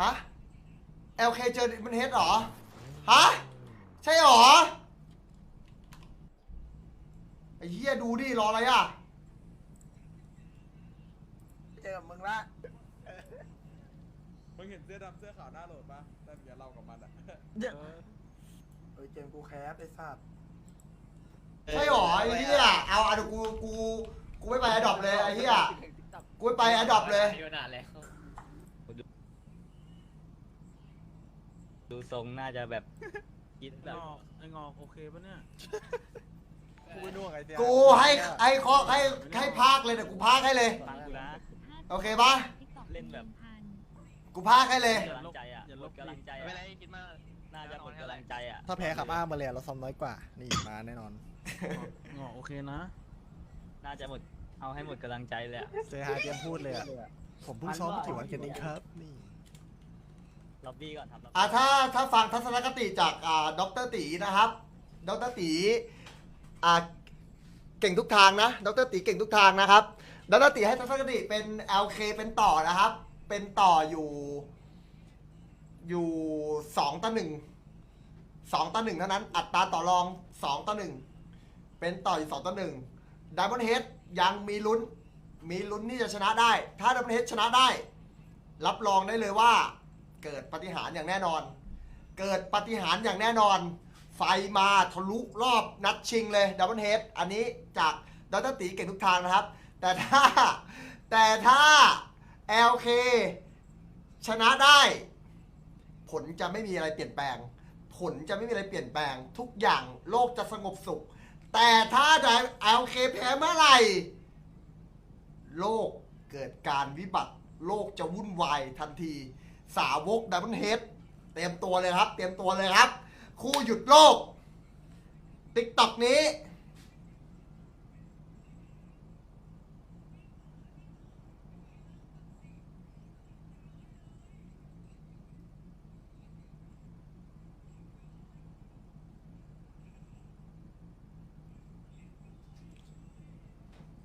ฮะ LK เจอมันเฮดเหรอ ฮะ ใช่เหรอ ไอ้เหี้ยดูดิ รออะไรอะ เจอกับมึงละ มึงเห็นเสื้อดำเสื้อขาวหน้าโหลดปะแต่เดี๋ยวเรากับมันอะเฮ้ยเจมกูแคสไอ้สัตว์ใช่เหรอไอ้เหี้ยเอาอะเดี๋ยวกูกูกูไม่ไปอดอปเลยไอ้เหี้ยกูไม่ไปอดอปเลยอยู่นานแล้วดู ดูทรงน่าจะแบบคิดแบบงอกไอ้งอกโอเคปะเนี่ยกูไม่น่วงไอ้เสียกูให้ให้เคาะให้ให้พากเลยเดี๋ยวกูพากให้เลย ฟังกูนะ โอเคปะ เล่นแบบ กูพากให้เลย กำลังใจอะหมดกำลังใจไม่อะได้คิดมาก น่าจะหมดกำลังใจอะถ้าแพ้ขับอ้างมาเลยเราซ้อมน้อยกว่า นี่มาแน่นอน งอกโอเคนะ น่าจะหมดเอาให้หมดกำลังใจเลยอะ เซฮายเตรียมพูดเลยอะผมเพิ่งซ้อมไม่กี่วันกันเองครับ นี่ ล็อบบี้ก่อนครับอ่าถ้าถ้าฟังทัศนคติจากอ่าดรตีนะครับดรตีอ่าเก่งทุกทางนะดรตีเก่งทุกทางนะครับดรตีให้ทัศนคติเป็น LK เป็นต่อนะครับ เป็นต่ออยู่ อยู่สองต่อหนึ่งสองต่อหนึ่งเท่านั้น อัตราต่อรองสองต่อหนึ่งเป็นต่ออยู่สองต่อหนึ่งดับเบิลเฮดยังมีลุ้น มีลุ้นที่จะชนะได้ ถ้าดับเบิลเฮดชนะได้ รับรองได้เลยว่า เกิดปฏิหารอย่างแน่นอน เกิดปฏิหารอย่างแน่นอน ไฟมาทะลุรอบนัดชิงเลยดับเบิลเฮดอันนี้จากดรตีเก่งทุกทางนะครับ แต่ถ้าแต่ถ้า LK ชนะได้ ผลจะไม่มีอะไรเปลี่ยนแปลง ผลจะไม่มีอะไรเปลี่ยนแปลง ทุกอย่างโลกจะสงบสุข แต่ถ้าได้ LK แพ้เมื่อไหร่ โลกเกิดการวิบัติ โลกจะวุ่นวายทันที สาวกดับเบิลเฮดเตรียมตัวเลยครับ เตรียมตัวเลยครับ คู่หยุดโลกติ๊กต็อกนี้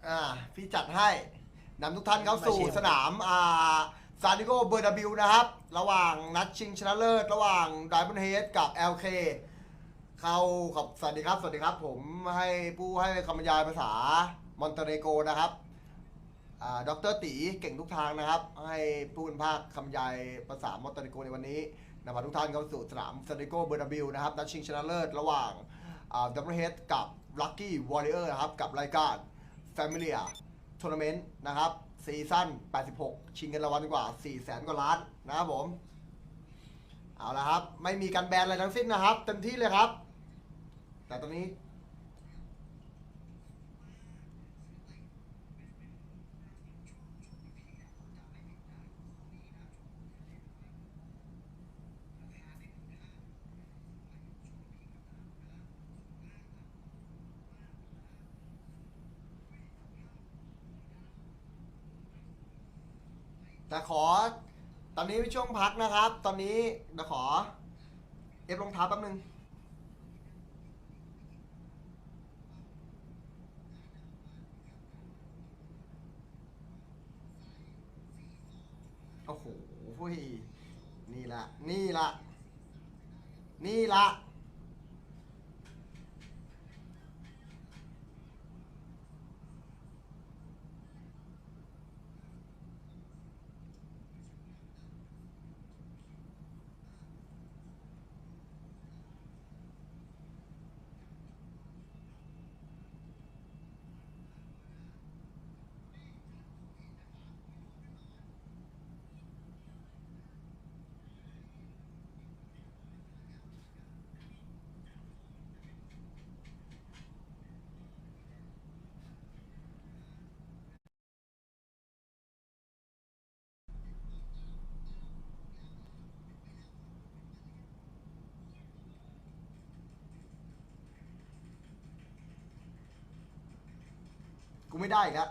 อ่า พี่จัดให้นำทุกท่านเข้าสู่มาเชียร์สนาม อ่า ซานดิโกเบอร์นาบิวนะครับ ระหว่างนัดชิงชนะเลิศ ระหว่างไดมอนเฮดกับ LK เข้าขอบสวัสดีครับ สวัสดีครับ ผมให้ผู้ให้คำบรรยายภาษามอนเตเนโกนะครับอ่าดรตีเก่งทุกทางนะครับ ให้ผู้เป็นภาคคำบรรยายภาษามอนเตเนโกในวันนี้นำพาทุกท่านเข้าสู่สนามซานดิโกเบอร์นาบิวนะครับนัดชิงชนะเลิศระหว่างอ่าดับเบิลเฮดกับลัคกี้วอริเออร์นะครับกับรายการ ทัวร์นาเมนต์นะครับซีซั่น 86 ชิงเงินรางวัลกว่า 4 0 0แสนกว่าล้านนะครับผม เอาละครับ ไม่มีการแบนอะไรทั้งสิ้นนะครับ เต็มที่เลยครับ แต่ตอนนี้ แต่ขอ ตอนนี้ช่วงพักนะครับ ตอนนี้เดี๋ยวขอ เอฟรองเท้าแป๊บนึงโอ้โหนี่ละ นี่ละ นี่ละ กูไม่ได้อีกแล้ว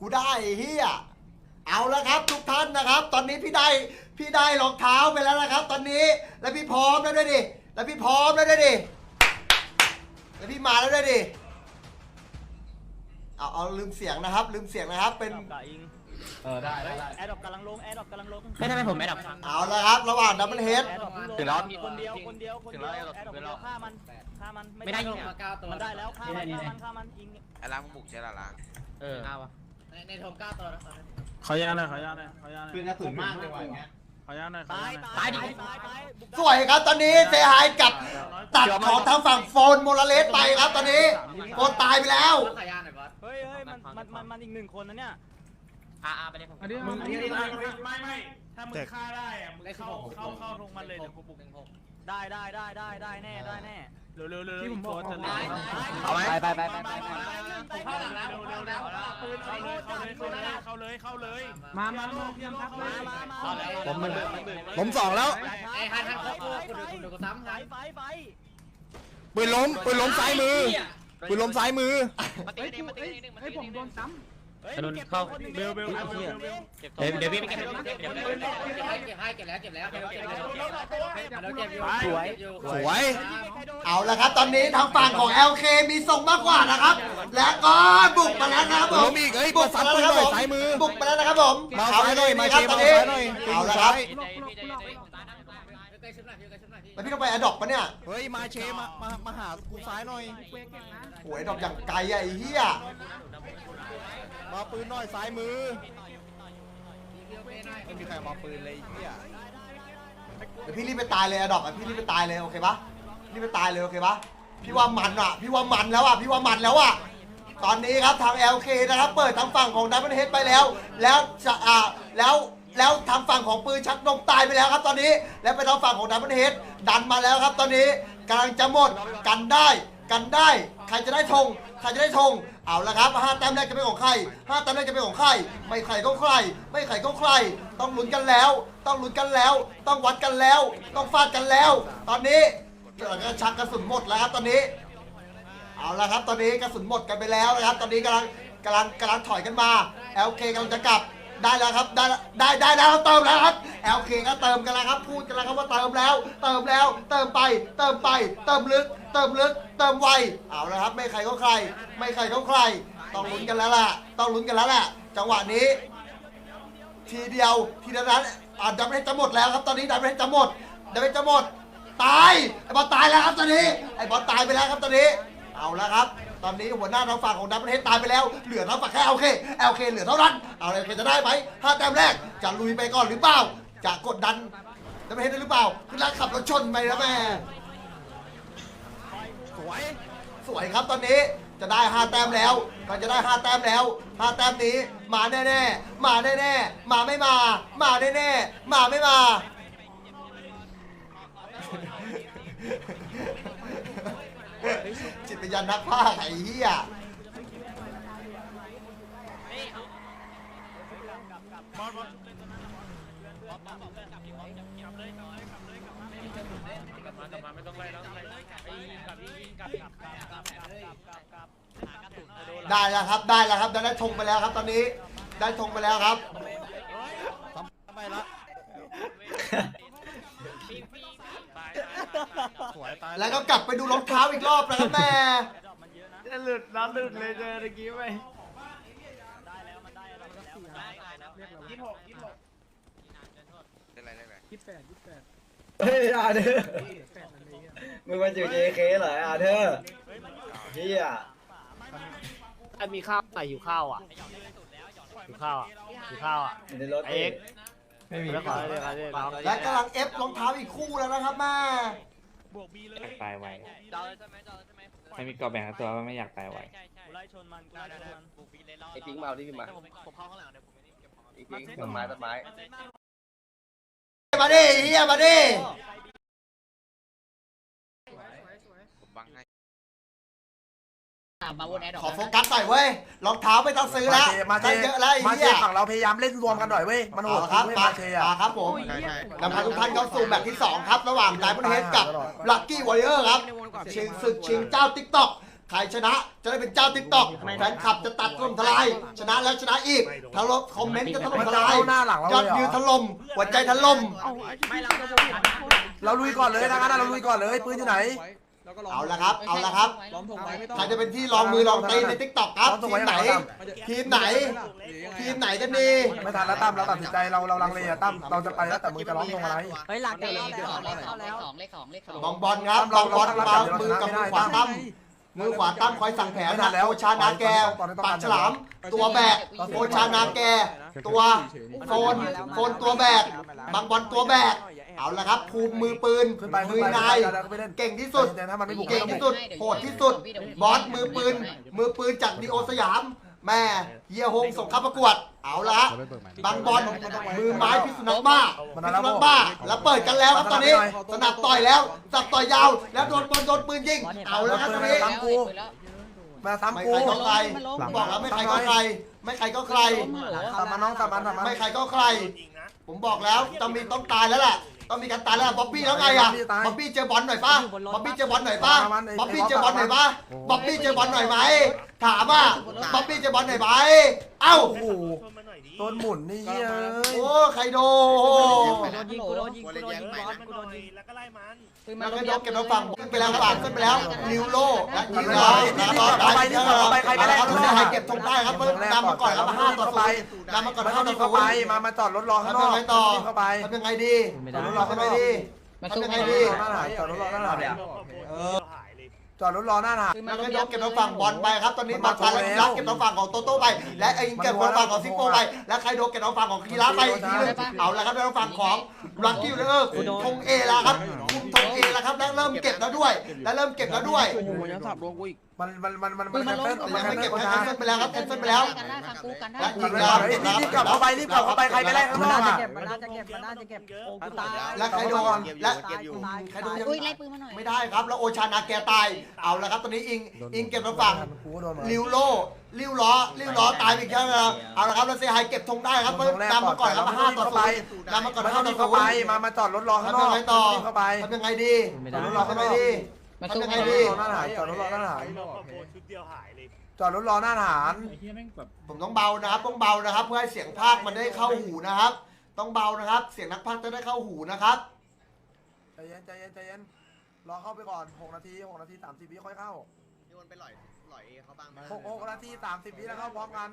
กูได้ไอ้เฮียเอาแล้วครับทุกท่านนะครับ ตอนนี้พี่ได้พี่ได้รองเท้าไปแล้วนะครับ ตอนนี้แล้วพี่พร้อมแล้วด้วยดิแล้วพี่พร้อมแล้วด้วยดิแล้วพี่มาแล้วด้วยดิเอาเอาลืมเสียงนะครับ ลืมเสียงนะครับเป็นแอดดอกกับอิงเออได้ได้ได้แอดดอกกำลังลงแอดดอกกำลังลงไม่ทำไมผมไม่ดับเอาแล้วครับ ระหว่างดับเบิลเฮดแอดดอกเพิ่งลงถึงแล้วคนเดียวคนเดียวคนถึเดีงยวแล้วแอดดอกคนเดียวฆ่ามันฆ่ามันไม่ได้หรยิอกงมาเก้าตัวมันได้แล้วฆ่ามันฆ่ามันฆ่ามันอิง ไอ้ล้างมึงบุกใช่ละล้างเออใน ในทงเก้าตัวแล้วขอยาหน่อยขอยาหน่อยขอยาหน่อยปืนกระสุนมากเลยว่ะอย่างเงี้ยขอยาหน่อยขอตายยาหน่อยตายตายตายตายบุกได้สวยครับตอนนี้เซฮายกับตัดของทางฝั่งโฟนโมราเลสไปครับตอนนี้โฟนตายไปแล้ว ขายาหน่อยบอสเฮ้ยเฮ้ยมันมันมันมันอีกหนึ่งคนนะเนี่ยอ่าอ่าไปเลยผมอันนี้มึมึงงอันนี่นี้ไม่ไม่ไม่ไม่ถ้ามึงฆ่าได้อะมึงเข้าเข้าเข้าทงมันเลยเดี๋ยวกูบุก ได้ได้ได้ได้ได้แน่ได้แน่เร็วเร็วเร็วที่ผมบอกจะได้เร็วเอาไหมไปไปไปไปเข้าหลังแล้วเร็วเร็วเร็วปืนเข้าเลยเข้าเลยเข้าเลยเข้าเลยมามาลูกยังทักเลมายมามาผมมันล้มสองแล้วไอ้ฮันฮันเขากูกูดูกูดูกูซ้ำไฟฮันไฟไฟปืนล้มปืนล้มซ้ายมือปืนล้มซ้ายมือมาตีนี่มาตีนี่มาตีนี่ผมโดนซ้เฮ้ยกระดุนก็บเข้าคนหนึ่งเบลเบลดิเบลเบลำเดี๋ยวเดี๋ยวพี่ไปเก็บเดี๋ยวเก็บเดี๋ยวเก็บเก็บให้เก็บแล้วเก็บแล้วเก็บแล้วเก็บแล้วเก็บอยู่สวย เอาละครับ ตอนนี้ทางฝั่งของ LK มีส่งมากกว่านะครับ และก็บุกมาแล้วนะครับผปืนมล้มอีกเอ้ยบุเปิกดซัมาดแล้วปืนนะครับผมหน่อยซ้ายมือบุกมาแล้วนะครับผมมาเอาซ้ายหน่อยเลมาคเชรับฟตอนมานี้ซ้ายหน่อยเอาละครับ ใกล้ชุดหน่อยใกล้ชุดหน่อยพี่ แล้วพี่ต้องไปอดอกปะเนี่ยเฮ้ยมาเชฟมามามาหากูซ้ายหน่อยโหยดอกอย่างไกลอะไอ้เหี้ยมาปืนหน่อยซ้ายมือไม่มีใครมาปืนเลยไอ้เหี้ยเดี๋ยวพี่รีบไปตายเลยอดอกอะพี่รีบไปตายเลยโอเคปะรีบไปตายเลยโอเคปะพี่ว่ามันอะพี่ว่ามันแล้วอะพี่ว่ามันแล้วอะตอนนี้ครับทาง LK นะครับเปิดทางฝั่งของดับเบิลเฮดไปแล้ว แล้วจะอ่าแล้ว แล้วทางฝั่งของปืนชักนมตายไปแล้วครับตอนนี้ แล้วไปทางฝั่งของดับเบิลเฮดดันมาแล้วครับตอนนี้กำลังจะหมดกันได้กันได้ใครจะได้ธงใครจะได้ธงเอาละครับห้าแต้มแรกจะเป็นของใครห้าแต้มแรกจะเป็นของใครไม่ใครก็ใคร ไม่ใครก็ใคร ต้องลุ้นกันแล้ว ต้องลุ้นกันแล้ว ต้องวัดกันแล้ว ต้องฟาดกันแล้ว ตอนนี้กำลังจะชักกระสุนหมดแล้วครับตอนนี้ เอาละครับตอนนี้กระสุนหมดกันไปแล้วนะครับ ตอนนี้กำลังกำลังกำลังถอยกันมา LK กำลังจะกลับ ได้แล้วครับได้ได้ได้แล้วเติมแล้วครับ LK ก็เติมกันแล้วครับ พูดกันแล้วครับว่าเติมแล้ว เติมแล้ว เติมไป เติมไป เติมลึก เติมลึก เติมไวเอาละครับ ไม่ใครก็ใคร ไม่ใครก็ใคร ต้องลุ้นกันแล้วล่ะ ต้องลุ้นกันแล้วแหละจังหวะนี้ ทีเดียวทีเดียวนั้นอ่าดับเบิลจะหมดแล้วครับ ตอนนี้ดับเบิลจะหมดดับเบิลจะหมดตายไอ้บอลตายแล้วครับตอนนี้ไอ้บอลตายไปแล้วครับตอนนี้ เอาแล้วครับ ตอนนี้หัวหน้าทางฝั่งของดับเบิลเฮดตายไปแล้ว เหลือทางฝั่งแค่โอเคโอเคเหลือเท่านั้น เอาเลยจะได้ไหมห้าแต้มแรก จะลุยไปก่อนหรือเปล่า จะกดดันดับเบิลเฮดได้หรือเปล่า คือลักขับรถชนไปแล้วแม่สวย สวยครับตอนนี้จะได้ห้าแต้มแล้วเราจะได้ห้าแต้มแล้วห้าแต้มนี้ มาแน่ๆ มาแน่ๆ มาไม่มา มาแน่ๆ มาไม่มาจิต วิญญานักพากย์ไอ้เหี้ยบอลบอลชุบเลยตัวนั้นนะบอลบอลบอลเพื่อนกลับพี่บอลกลับเลยกลับเลยกลับเลยกลับมาไม่ต้องไล่แล้วไล่ไอ้กลับยิงกลับกลับกลับกลับกลับกลับกลับหากระสุนโดนได้แล้วครับได้แล้วครับได้ธงไปแล้วครับ ตอนนี้ได้ธงไปแล้วครับทำไมละ สวยตายแล้วก็กลับไปดูรองเท้าอีกรอบนะครับแม่ดอกมันเยอะนะจะหลุดน้ำหลุดเลยเจอตะกี้ไปได้แล้วมันได้แล้วมันได้แล้วมันได้แล้วยี่สิบหกยี่สิบหกเป็นไรได้ไหมยี่สิบแปดยี่สิบแปดเฮ้ยอาเธอมึงมาอยู่ JK เหรออาเธอเฮียไอ้มีข้าวใส่อยู่ข้าวอะอยู่ข้าวอะอยู่ข้าวอะอยู่ในรถเอ็กไม่มีข้าวเลยครับน้องและกำลังเอฟรองเท้าอีกคู่แล้วนะครับแม่ บวกบีเลยตายไวจอใช่ไหมจอใช่ไหมไม่มีกรอบแบ่งทั้งตัวว่าไม่อยากตายไวกูไล่ชนมันกูไล่ชนมันบุกบีเลยรอไอ้พิงค์มาเอาที่พิงค์มาผมผมเข้าข้างหลังเดี๋ยวผมไม่ได้เก็บของไอ้พิงค์ต้นไม้ต้นไม้ มาดิเฮียมาดิผมบังให้ มาวนแอดขอโฟกัสหน่อยเว้ยรองเท้าไม่ต้องซื้อแล้วมาเชได้เยอะแล้วไอ้มาเชเหี้ยฝั่งเราพยายามเล่นรวมกันหน่อยเว้ยมันโหเอาดละครับเว้ยมามาเชอะ มาครับผมใช่ใช่นำพาทุกท่านเข้าสู่แมตช์ที่ 2 ครับ ระหว่างไดมอนเฮดกับลั c กี้วอ r เ i อร์ครับ ชิงศึกชิงเจ้าติ๊กต็อกใครชนะจะได้เป็นเจ้าติ๊กต็อกแฟนคลับจะตัดถล่มทลาย ชนะแล้วชนะอีกทะลบคอมเมนต์ก็ถล่มทลายยอดวิวถล่มหัวใจถล่มเราลุยก่อนเลยนะงั้นเราลุยก่อนเลยปืนอยู่ไหน แล้วก็ล้อมเอาละครับ เอาละครับล้อมธงไว้ไม่ต้องใครจะเป็นที่ลองมือลองตีในทิกตอกครับทีมไหน ทีมไหน ทีมไหนกันดี ไม่ทันแล้วตั้มเราตัดสินใจเราเราลังเลอะตั้มเราจะไปแล้วแต่มึงจะร้องตรงอะไรเฮ้ยหลักเลขสองเลขสองเลขสองเลขสองเลขสองบองบอลครับบองบอลวางมือกับมือขวาตั้มมือขวาตั้มคอยสั่งแผนนะโอชานาแกปากฉลาม ตัวแบกโอชานาแก ตัวโฟนโฟนตัวแบกบางบอลตัวแบก เอาละครับภูมิมือปืนขึ้นไปมืขึ้นอไปนายเดี๋ยวไปเล่นเก่งที่สุด แต่ถ้ามันไม่บุกเก่งที่สุดโหดที่สุด บอสมือปืน มือปืนจากดีโอสยาม แม่เฮียฮงส่งเข้าประกวด เอาละฮะบางบอลมือไม้พิษสุนัขบ้าพิษสุนัขบ้า แล้วเปิดกันแล้วครับตอนนี้ สนับต่อยแล้วสนับต่อยยาว แล้วโดนบอลโดนปืนยิง เอาแล้วครับตอนนี้ มาซ้ำไม่กูใครก็ใคร บอกแล้วไม่ใครก็ใคร ไม่ใครก็ใคร ตามมาน้องตามมาตามมาไม่ใครก็ใคร ผมบอกแล้วต้องมีต้องตายแล้วแหละต้องมีการตายแล้วบ๊อบบี้แล้วไงอะบ๊อบบี้เจอบอลหน่อยป่ะบ๊อบบี้เจอบอลหน่อยป่ะบ๊อบบี้เจอบอลหน่อยป่ะบ๊อบบี้เจอบอลหน่อยไหมถามว่าบ๊อบบี้เจอบอลหน่อยไหมเอ้า โอ้โห โดนหมุนนี่เฮ้ยโอ้ใครโดโดนยิงกูโดนยิงกูโดนยิงบอสกูโดนยิงแล้วก็ไล่มันมันก็ยกเก็บน้ำฟังขึ้นไปแล้วฝากขึ้นไปแล้วลิวโลและยิงแล้วแล้วก็ได้แล้วแล้วก็ได้เก็บธงได้ครับเพิ่มนำมาก่อนครับห้าต่อศูนำมาก่อนห้าต่อเข้าไปมามาจอดรถรอข้างนอกไงต่อเข้าไปทำยังไงดีรถรอทำข้างนยังไงอกดีมาทำยังไงดีหน้าหายจอดรถรอหน้าหาย จอดรถรอหน้าหายแล้วก็ยกเก็บน้ำฝั่งบอลไปครับ ตอนนี้มาทานแล้วรับเก็บน้ำฝั่งของโตโต้ไป และไอ้เก็บน้ำฝั่งของซิโก้ไป และใครโดนเก็บน้ำฝั่งของคีราไปอีกทีนึงเอาละครับน้ำฝั่งของลักกี้เลอร์คุมธงเอแล้วครับ คุ มธงเอแล้วครับแล้วเริ่มเก็บแล้วด้วย แล้วเริ่มเก็บแล้วด้วยมันมันมันมันมันแคนเซิลแต่มันยังแคนไม่เซิเก็ลบคนแคทางนเซิลไปแล้วครับแคนเซิลไปแล้ว กันได้ฟังกูกันได้และยิงรีแล้วบกลับเข้าไปรีบกลับเข้าไปใครไปแรกข้างนอกอะมันน่าจะเก็บมันน่าจะเก็บโอ้กูตายและใครโดนและใครโดนยังอุ้ยไล่ปืนมาหน่อยไม่ได้ครับแล้วโอชานาแกตายเอาละครับตอนนี้อิงอิงเก็บน้ำฝั่งกูก็โดนมาลิวโล ลิวล้อลิวล้อตายไปอีกแล้วเอาละครับแล้วเซไฮเก็บธงได้ครับเพิ่มนำมาก่อนครับห้าต่อศูนย์นำมาก่อนห้าต่อรีบศูเข้านไปย์มามาจอดรถรอข้างนทำอยักงไงต่อเข้าไปทำยังไงดีจอดรถรอทำข้างยังนไงอกดีมาทำยังกัไงนดีหน้าหายจอดรถรอหน้าหายจอดรถรอหน้าฐานผมต้องเบานะครับต้องเบานะครับ เพื่อให้เสียงภาคมันได้เข้าหูนะครับ ต้องเบานะครับ เสียงนักพากย์จะได้เข้าหูนะครับ ใจเย็นใจเย็นใจเย็นรอเข้าไปก่อน6นาที6นาที30วิค่อยเข้า โยนไปหล่อยหล่อย เขาบ้าง6 6นาที30วิแล้วเข้าพร้อมกัน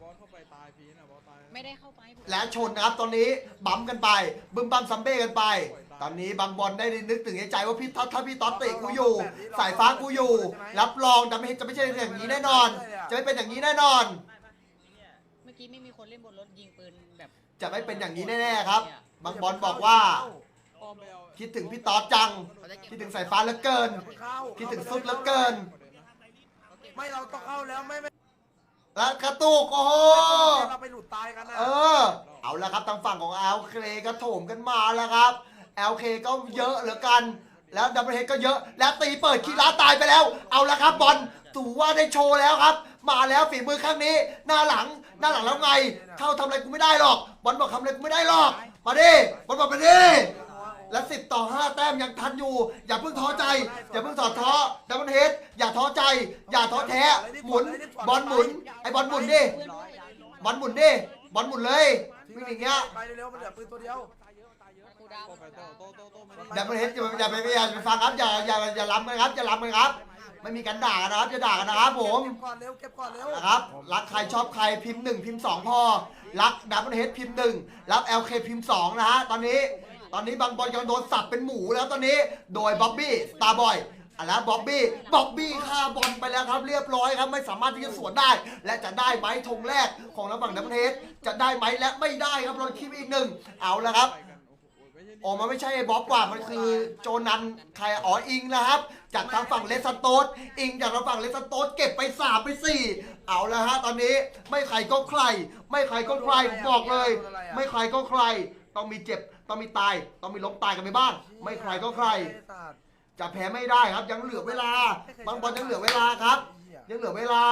บอสเข้าไปตายพีนะบอสตายไม่ได้เข้าไปและชนนะครับตอนนี้บั๊มกันไป บึ้มบั้มซัมเบ้กันไป ตอนนี้บางบอลได้นึกถึงในใจว่าพี่ท็อตถ้าพี่ท็อตเตะกูอยู่ สายฟ้ากูอยู่ รับรองจะไม่จะไม่ใช่อย่างนี้แน่นอน จะไม่เป็นอย่างนี้แน่นอนเมื่อกี้ไม่มีคนเล่นบนรถยิงปืนแบบจะไม่เป็นอย่างนี้แน่ๆครับ บางบอลบอกว่า อ้อมไปเอาคิดถึงพี่ต๊อดจัง คิดถึงสายฟ้าเหลือเกิน คิดถึงซุดเหลือเกิน ไม่เราต้องเข้าแล้วไม่ไม่และกระตุกโอ้โหเราไปหลุดตายกันนะเออ เอาละครับทางฝั่งของ LK ก็โถมกันมาแล้วครับ LK ก็เยอะเหลือเกัน แล้วดับเบิลเฮดก็เยอะแล้วตีเปิดคีราตายไปแล้ว เอาละครับบอลถือว่าได้โชว์แล้วครับ มาแล้วฝีมือข้างนี้ หน้าหลังหน้าหลังแล้วไง เข้าทำอะไรกูไม่ได้หรอกบอลบอกทำอะไรกูไม่ได้หรอก มาดิบอลบอกมาดิ และสิบต่อห้าแต้มยังทันอยู่ อย่าเพิ่งท้อใจ อย่าเพิ่งถอดท้อดับเบิลเฮดอย่าท้อใจ อย่าท้อแท้หมุนบอลหมุนไอ้บอลหมุนดิบอลหมุนดิบอลหมุนเลยวิ่งอย่างเงี้ยไปเร็วๆมันเหลือปืนตัวเดียวกูดาวโตไปโตโตโตโตมาอย่าไปเห็นอย่าอย่าไปอย่าไปฟังครับอย่าอย่าอย่าล้ำกันครับอย่าล้ำกันครับไม่มีการด่ากันนะครับอย่าด่ากันนะครับผมเก็บก่อนเร็วเก็บก่อนเร็วนะครับรักใครชอบใครพิมพ์หนึ่งพิมพ์สองพอรักดับเบิลเฮดพิมพ์หนึ่งรับ LK พิมพ์สองนะฮะตอนนี้ ตอนนี้บางบอลยังโดนสับเป็นหมูแล้วตอนนี้ โดยบ๊อบบี้สตาร์บอยอะแล้วบ๊อบบี้บ๊อบบี้ฆ่าบอลไปแล้วครับเรียบร้อยครับไม่สามารถที่จะสวนได้ และจะได้ไหมธงแรกของระหว่างดับเบิลเฮดจะได้ไหมและไม่ได้ครับเราคิดอีกหนึ่งเอาละครับออกมาไม่ใช่บ๊อบกว่ามันคือโจนันใครอ๋ออิงนะครับ จากทางฝั่งเลสโตสอิงจากทางฝั่งเลสโตสเก็บไปสามไปสี่เอาแล้วฮะตอนนี้ไม่ใครก็ใคร ไม่ใครก็ใครบอกเลย ไม่ใครก็ใครต้องมีเจ็บ ต้องมีตาย ต้องมีล้มตายกันไปบ้าง ไม่ใครก็ใคร จะแพ้ไม่ได้ครับ ยังเหลือเวลาบางบอลยังเหลือเวลาครับ ยังเหลือเวลา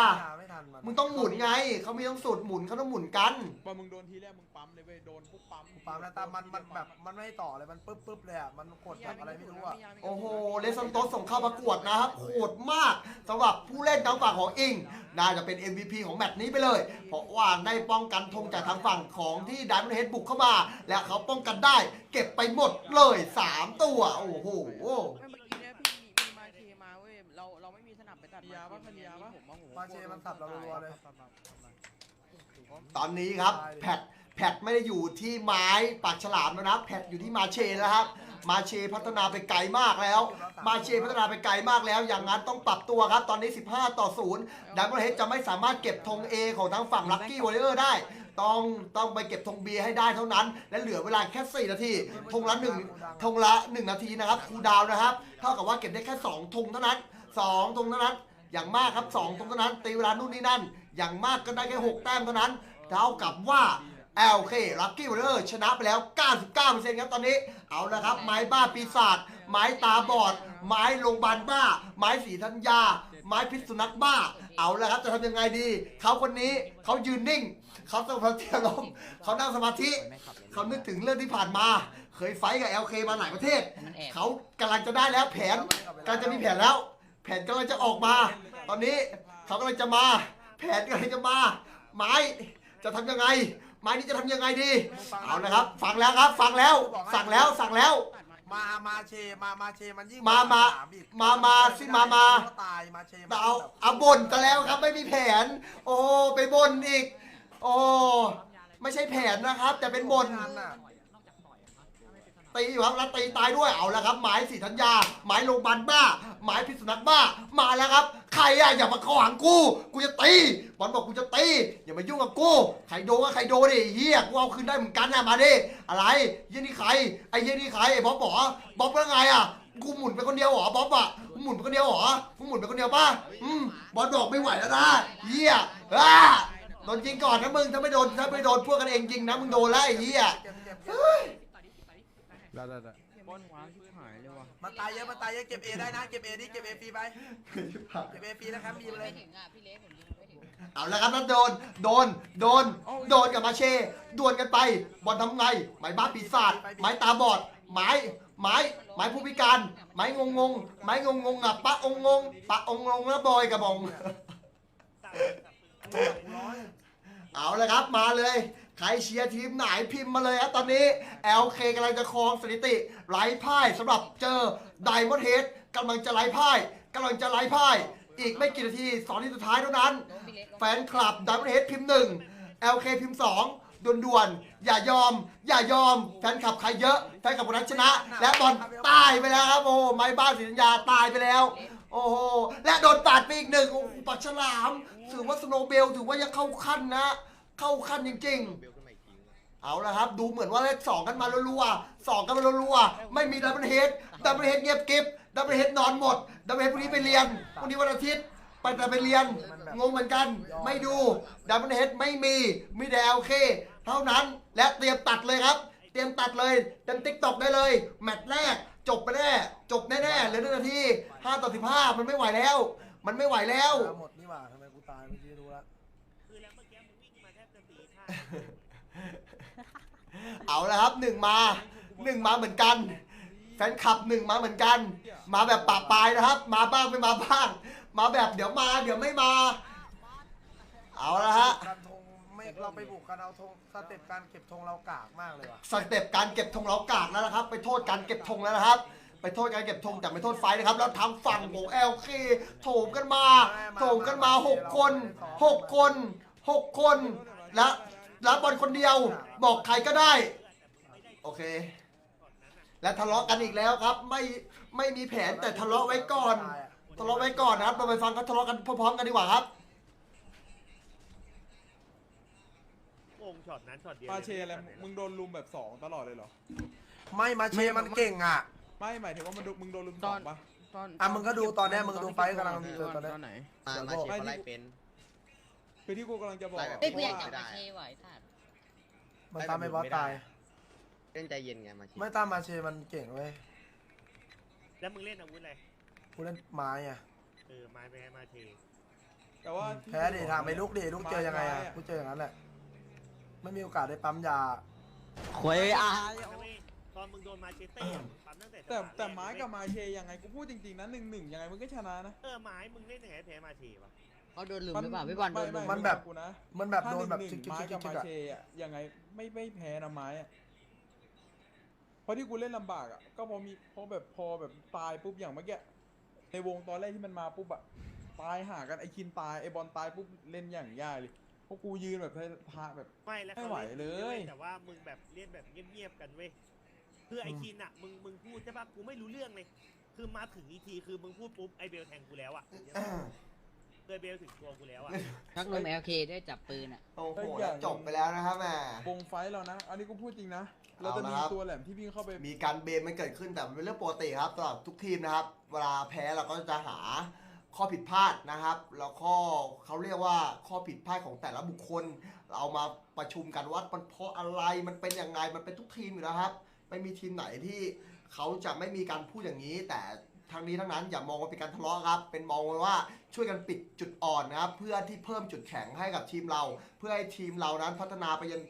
ทันมันมึงต้องหมุนไง เขามีต้องสูตรหมุนเขาต้องหมุนกัน พอมึงโดนทีแรกมึงปั๊มเลยเว้ยโดนปุ๊บปั๊มปั๊มแล้วแต่มันมันแบบมันไม่ต่อเลยมันปึ๊บปึ๊บเลยอะมันกดแบบอะไรไม่รู้อะโอ้โหเลซันโตสส่งเข้าประกวดนะครับโหดมากสำหรับผู้เล่นทางฝั่งของอิง น่าจะเป็น MVP ของแมตช์นี้ไปเลย เพราะว่าได้ป้องกันธงจากทางฝั่งของที่ดันเฮดบุกเข้ามา และเขาป้องกันได้ เก็บไปหมดเลย 3 ตัว โอ้โห ไม่มีสนับไปตัดพันยาปะพันยาปะผมว่าโหมาเชมันสับเรารัวๆเลย ตอนนี้ครับแพทแพทไม่ได้อยู่ที่ไม้ปากฉลามแล้วนะแพทอยู่ที่มาเชแล้วครับ มาเชพัฒนาไปไกลมากแล้ว มาเชพัฒนาไปไกลมากแล้ว อย่างนั้นต้องปรับตัวครับ ตอนนี้ 15 ต่อ0ดับเบิลเฮดจะไม่สามารถเก็บธง A ของทางฝั่งลัคกี้วอริเออร์ได้ ต้องต้องไปเก็บธง B ให้ได้เท่านั้น และเหลือเวลาแค่ 4 นาทีธงละ1ธงละ 1 นาทีนะครับคูดาวน์นะครับ เท่ากับว่าเก็บได้แค่ 2ธงเท่านั้น 2ธงเท่านั้น อย่างมากครับ2ธงเท่านั้น ตีเวลานู่นนี่นั่น อย่างมากก็ได้แค่ 6 แต้มเท่านั้น เท่ากับว่า LK Lucky Warrior ชนะไปแล้ว 99%ครับตอนนี้ เอาละครับ ไม้บ้าปีศาจ ไม้ตาบอด ไม้โรงพยาบาลบ้า ไม้สีธัญญา ไม้พิษสุนัขบ้า เอาละครับ จะทำยังไงดี เขาคนนี้เขายืนนิ่ง เขาสมาธิอารมณ์เขานั่งสมาธิ เขานึกถึงเรื่องที่ผ่านมา เคยไฟท์กับ LK มาหลายประเทศ เขากำลังจะได้แล้วแผนกำลังจะมีแผนแล้ว แผนกำลังจะออกมา ตอนนี้เขากำลังจะมา แผนกำลังจะมา ไม้จะทำยังไง ไม้นี้จะทำยังไงดี เอานะครับ ฟังแล้วครับ ฟังแล้ว สั่งแล้ว สั่งแล้ว มา มาเช มา มาเช มันยิ่งมามาสอีกมามาสิมามา ตาย มาเชเอาเอาบ่นกันแล้วครับ ไม่มีแผน โอ้ ไปบ่นอีก โอ้ ไม่ใช่แผนนะครับ แต่เป็นบ่นทันอะ ตีอยู่ครับแล้วตีตายด้วยเอาแล้วครับหมายสีธัญญาหมายโรงพยาบาลบ้า หมายพิษสุนัขบ้า มาแล้วครับ ใครอะอย่ามาเข้าหางกู กูจะตีบอลบอกกูจะตีอย่ามายุ่งกับกูใครโดนก็ใครโดนดิเฮียกูเอาคืนได้เหมือนกันนะมาดิอะไรเยี่ยนี่ใครไอ้เยี่ยนี่ใครไอ้บ๊อบบอบ๊อบเป็นไงอะกูหมุนไปคนเดียวเหรอบ๊อบอะกูหมุนไปคนเดียวเหรอกูหมุนไปคนเดียวป่ะอืมบอลบอกไม่ไหวแล้วนะเฮียอ่าโดนยิงก่อนนะมึงถ้าไม่โดนถ้าไม่โดนพวกกันเองยิงนะมึงโดนแล้วไอ้เฮีย ได้ได้ได้บอลขวาชิบหายเลยว่ะมันตายเยอะมันตายเยอะเก็บเอได้นะเก็บเอดิเก็บเอฟรีไปเก็บเอฟรีนะครับมีไปเลยถึงอะพี่เล็กผมยิงไม่ถึงเอาแล้วครับนัดโดนโดนโดนโดนกับมาเชดวลกันไปบอลทำไงไม้บ้าปีศาจไม้ตาบอดไม้ไม้ไม้ผู้พิการ ไม้งงงๆไม้งงงๆอะปะองงงปะองงงแล้วบอยกับบองเอาเลยครับมาเลยใครเชียร์ทีมไหนพิมพ์มาเลยครับตอนนี้ LK กำลังจะครองสถิติไร้พ่ายสำหรับเจอไดมอนด์เฮดกำลังจะไร้พ่ายกำลังจะไร้พ่าย อีกไม่กี่นาทีสองนาทีสุดท้ายเท่านั้น แฟนคลับไดมอนด์เฮดพิมพ์หนึ่ง LK พิมพ์สองด่วนๆ อย่ายอม อย่ายอม แฟนคลับใครเยอะ แฟนคลับคนนั้นชนะ และบอลตายไปแล้วครับโอ้ไม้บ้านสิญญาตายไปแล้ว โอ้โห และโดนปาดไปอีกหนึ่งโอ้ปักฉลาม ถือว่าสโนเบลถือว่ายังเข้าขั้นนะ เข้าขั้นจริงๆ เอาละครับ ดูเหมือนว่าเลขสองกันมารัวๆสองกันมารัวๆไม่มีดับเบิลเฮดดับเบิลเฮดเงียบกิฟดับเบิลเฮดนอนหมดดับเบิลเฮดพรุ่งนี้ไปเรียนพรุ่งนี้วันอาทิตย์ไปแต่ไปเรียนงงเหมือนกัน ไม่ดูดับเบิลเฮดไม่มีมีแต่โอเคเท่านั้นและเตรียมตัดเลยครับ เตรียมตัดเลยเต็มติ๊กตอกได้เลย แมตช์แรกจบไปแน่จบแน่ๆเหลือหนึ่งนาที5ต่อ15มันไม่ไหวแล้ว มันไม่ไหวแล้วหมดนี่หว่าทำไมกูตายเมื่อกี้รู้แล้ว คือแล้วเมื่อกี้มึงวิ่งมาแทบจะตีท่า เอาละครับหนึ่งมาหนึ่งมาเหมือนกัน แฟนคลับหนึ่งมาเหมือนกัน มาแบบปะปลายนะครับ มาบ้างไม่มาบ้าง มาแบบเดี๋ยวมา เดี๋ยวไม่มา เอาละฮะการธงไม่เราไปบุกกันเอาธงสเต็ปการเก็บธงเรากากมากเลยว่ะสเต็ปการเก็บธงเรากากแล้วนะครับ ไปโทษการเก็บธงแล้วนะครับ ไปโทษการเก็บธงแต่ไม่โทษไฟนะครับ แล้วทางฝั่งของเอลเคโถมกันมา โถมกันมาหกคนหกคนหกคนและ แล้วบอลคนเดียว บอกใครก็ได้ โอเค และทะเลาะกันอีกแล้วครับ ไม่ไม่มีแผนแต่ทะเลาะไว้ก่อน ทะเลาะไว้ก่อนนะครับเราไปฟังเขาทะเลาะกันพร้อมๆกันดีกว่าครับโงช็อตนั้นช็อตเดียวปาเชอะไรมึงโดนลุมแบบสองตลอดเลยเหรอ ไม่มาเชมันเก่งอะ ไม่หมายถึงว่ามันมึงโดนลุมสองปะตอนอะมึงก็ดูตอนเนี้ยมึงดูไฟท์กำลังดูตอนเนี้ยตอนไหน มามาเชฟเขาไล่เป็น คือที่กูกำลังจะบอกไล่แบบเอ้ยเพกูอยากราะจับว่ามาเชไหวสัตว์มันตามไม่บอสตาย เล่นใจเย็นไงมาเชฟไม่ตามมาเชมันเก่งเว้ยแล้วมึงเล่นอาวุธอะไรกูเล่นไม้อะเออไม้ไปให้มาเทแต่ว่าแพ้ดิทางไปลุกดิลุกเจอยังไงอะกูเจออย่างนั้นแหละ ไม่มีโอกาสได้ปั๊มยาควยอะตอนมึงโดนมาเชเต้ปั๊มตั้งแต่แต่แต่ไม้กับมาเชยังไงกูพูดจริงๆนะหนึ่งหนึ่งยังไงมึงก็ชนะนะ เออไม้มึงเล่นยังไงแพ้มาเชวะ เขาโดนลืมหรือเปล่าพี่บอลโดนลืมมันแบบ กูนะมันแบบโดนแบบถ้าหชิงกหงไม้ชิกกับชิมากอะเชอะยังไงไม่ไม่แพ้นะไม้อะเพราะที่กูเล่นลำบากอะก็พอมีพอแบบพอแบบตายปุ๊บอย่างเมื่อกี้ในวงตอนแรกที่มันมาปุ๊บอะตายหากันไอคินตายไอบอลตายปุ๊บเล่นอย่างยากเลยเพราะกูยืนแบบพาแบบ ไม่แล้วไม่ไหวเลย แต่ว่ามึงแบบเล่นแบบเงียบๆกันเว้ยคือไอคินอะมึงมึงพูดใช่ปะกูไม่รู้เรื่องเลย คือมาถึงอีทีคือมึงพูดปุ๊บไอเบลแทงกูแล้วอะ เคยเบลถึงตัวกูแล้วอะชักนมเอลเคได้จับปืนอะ โอ้โหแล้วจบไปแล้วนะครับแหม่ วงไฟท์เรานะ อันนี้กูพูดจริงนะ เราจะเอามีละครับ ตัวแหลมที่วิ่งเข้าไป มีการเบนมันเกิดขึ้นแต่มันเป็นเรื่องปกติครับสำหรับทุกทีมนะครับ เวลาแพ้เราก็จะหาข้อผิดพลาดนะครับ แล้วข้อเขาเรียกว่าข้อผิดพลาดของแต่ละบุคคล เราเอามาประชุมกันว่ามันเพราะอะไรมันเป็นยังไงมันเป็นทุกทีมอยู่แล้วครับ ไม่มีทีมไหนที่เขาจะไม่มีการพูดอย่างนี้ แต่ ทั้งนี้ทั้งนั้นอย่ามองว่าเป็นการทะเลาะครับ เป็นมองว่าช่วยกันปิดจุดอ่อนนะครับ เพื่อที่เพิ่มจุดแข็งให้กับทีมเรา เพื่อให้ทีมเรานั้นพัฒนาไปยัง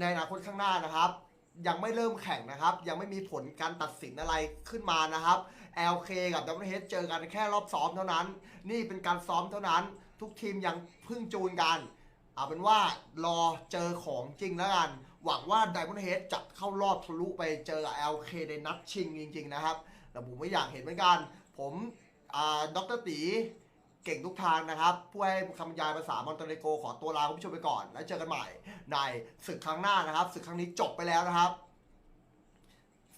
ในอนาคตข้างหน้านะครับยังไม่เริ่มแข่งนะครับ ยังไม่มีผลการตัดสินอะไรขึ้นมานะครับ LK กับ WH เจอกันแค่รอบซ้อมเท่านั้น นี่เป็นการซ้อมเท่านั้น ทุกทีมยังพึ่งจูนกัน เอาเป็นว่ารอเจอของจริงแล้วกัน หวังว่า Diamond Head จะเข้ารอบทะลุไปเจอ LK ในนัดชิงจริง ๆ นะครับ แต่ผมไม่อยากเห็นเหมือนกัน ผมด็อกเตอร์ตีเก่งทุกทางนะครับผู้ให้คำบรรยายภาษามอนเตเนโกขอตัวลาคุณผู้ชมไปก่อน แล้วเจอกันใหม่ในศึกครั้งหน้านะครับศึกครั้งนี้จบไปแล้วนะครับ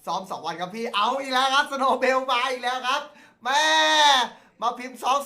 ซ้อมสองวันครับพี่เอาอีกแล้วครับสโนเบลมาอีกแล้วครับแม่มาพิมพ์ซ้อม